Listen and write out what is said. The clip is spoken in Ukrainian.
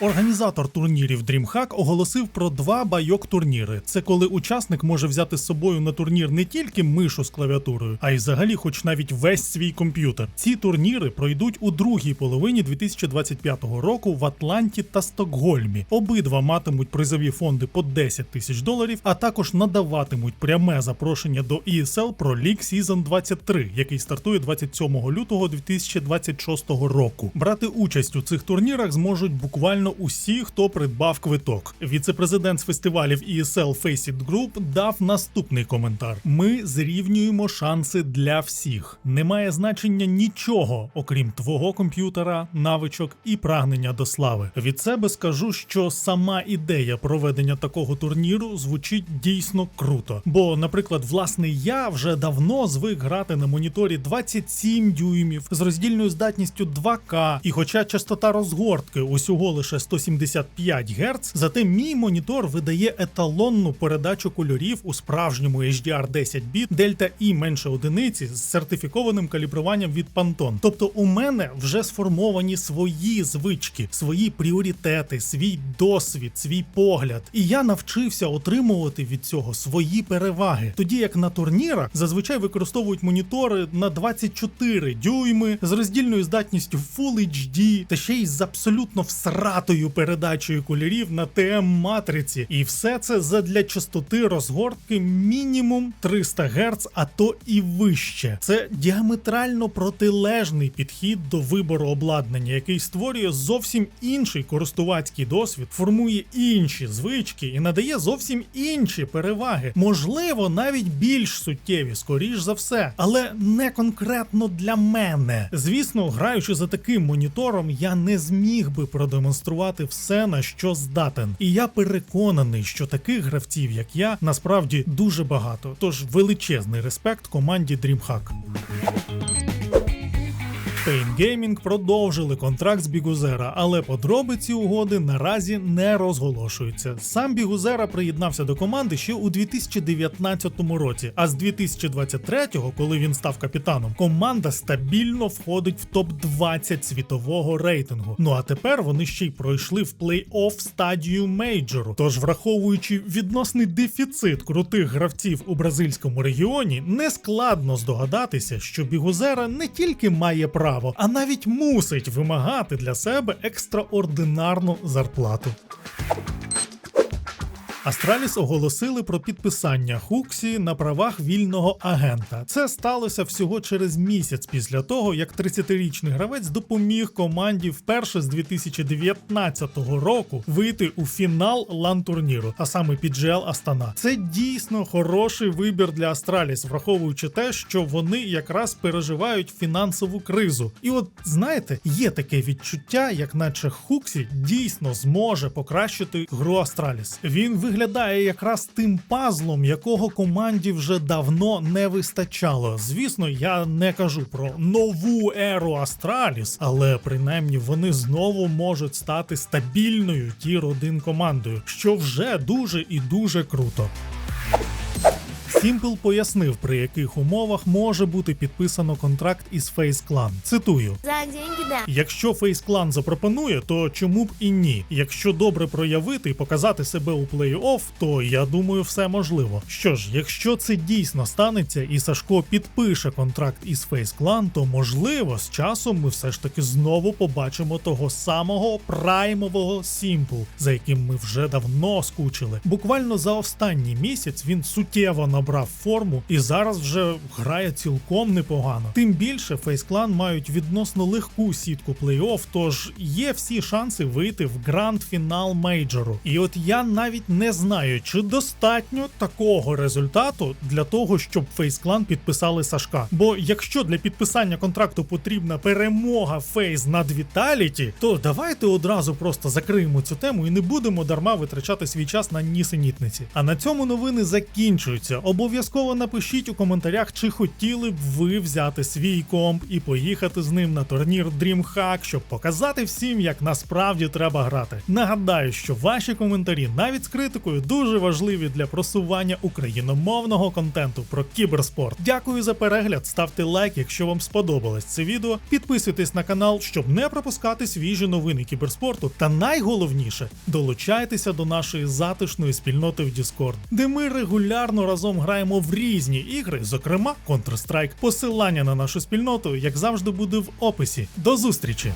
Організатор турнірів DreamHack оголосив про два байок турніри. Це коли учасник може взяти з собою на турнір не тільки мишу з клавіатурою, а й взагалі, хоч навіть весь свій комп'ютер. Ці турніри пройдуть у другій половині 2025 року в Атланті та Стокгольмі. Обидва матимуть призові фонди по 10 тисяч доларів, а також надаватимуть пряме запрошення до ESL Pro League Season 23, який стартує 27 лютого 2026 року. Брати участь у цих турнірах зможуть буквально усі, хто придбав квиток. Віце-президент з фестивалів ESL Faceit Group дав наступний коментар: ми зрівнюємо шанси для всіх. Немає значення нічого, окрім твого комп'ютера, навичок і прагнення до слави. Від себе скажу, що сама ідея проведення такого турніру звучить дійсно круто. Бо, наприклад, власне, я вже давно звик грати на моніторі 27 дюймів з роздільною здатністю 2К, і хоча частота розгортки усього лише 175 Гц, зате мій монітор видає еталонну передачу кольорів у справжньому HDR 10 біт Дельта І менше одиниці з сертифікованим калібруванням від Pantone. Тобто у мене вже сформовані свої звички, свої пріоритети, свій досвід, свій погляд. І я навчився отримувати від цього свої переваги. Тоді як на турнірах зазвичай використовують монітори на 24 дюйми з роздільною здатністю Full HD та ще й з абсолютно всратою передачею кольорів на TM матриці. І все це задля частоти розгортки мінімум 300 Гц, а то і вище. Це діаметрально протилежний підхід до вибору обладнання, який створює зовсім інший користувацький досвід, формує інші звички і надає зовсім інші переваги, можливо, навіть більш суттєві, скоріш за все, але не конкретно для мене. Звісно, граючи за таким монітором, я не зміг би продемонструвати все, на що здатен. І я переконаний, що таких гравців, як я, насправді дуже багато. Тож величезний респект команді DreamHack. Pain Gaming продовжили контракт з Бігузера, але подробиці угоди наразі не розголошуються. Сам Бігузера приєднався до команди ще у 2019 році, а з 2023-го, коли він став капітаном, команда стабільно входить в топ 20 світового рейтингу. Ну а тепер вони ще й пройшли в плей-офф стадію мейджору. Тож, враховуючи відносний дефіцит крутих гравців у бразильському регіоні, не складно здогадатися, що Бігузера не тільки має право, а навіть мусить вимагати для себе екстраординарну зарплату. Астраліс оголосили про підписання Хуксі на правах вільного агента. Це сталося всього через місяць після того, як 30-річний гравець допоміг команді вперше з 2019 року вийти у фінал лан-турніру, а саме PGL Астана. Це дійсно хороший вибір для Астраліс, враховуючи те, що вони якраз переживають фінансову кризу. І от знаєте, є таке відчуття, як наче Хуксі дійсно зможе покращити гру Астраліс. Він виглядає якраз тим пазлом, якого команді вже давно не вистачало. Звісно, я не кажу про нову еру Астраліс, але принаймні вони знову можуть стати стабільною тір 1 командою, що вже дуже і дуже круто. Сімпл пояснив, при яких умовах може бути підписано контракт із Face Clan. Цитую: За деньги, да. Якщо Face Clan запропонує, то чому б і ні? Якщо добре проявити і показати себе у плей-офф, то я думаю, все можливо. Що ж, якщо це дійсно станеться, і Сашко підпише контракт із Face Clan, то можливо з часом ми все ж таки знову побачимо того самого праймового Сімпл, за яким ми вже давно скучили. Буквально за останній місяць він суттєво набрав форму і зараз вже грає цілком непогано. Тим більше Clan мають відносно легку сітку плей-офф, тож є всі шанси вийти в гранд-фінал мейджору. І от я навіть не знаю, чи достатньо такого результату для того, щоб Clan підписали Сашка. Бо якщо для підписання контракту потрібна перемога Фейс над Віталіті, то давайте одразу просто закриємо цю тему і не будемо дарма витрачати свій час на нісенітниці. А на цьому новини закінчуються. Обов'язково напишіть у коментарях, чи хотіли б ви взяти свій комп і поїхати з ним на турнір DreamHack, щоб показати всім, як насправді треба грати. Нагадаю, що ваші коментарі, навіть з критикою, дуже важливі для просування україномовного контенту про кіберспорт. Дякую за перегляд, ставте лайк, якщо вам сподобалось це відео. Підписуйтесь на канал, щоб не пропускати свіжі новини кіберспорту. Та найголовніше долучайтеся до нашої затишної спільноти в Discord, де ми регулярно разом граємо в різні ігри, зокрема Counter-Strike. Посилання на нашу спільноту, як завжди, буде в описі. До зустрічі!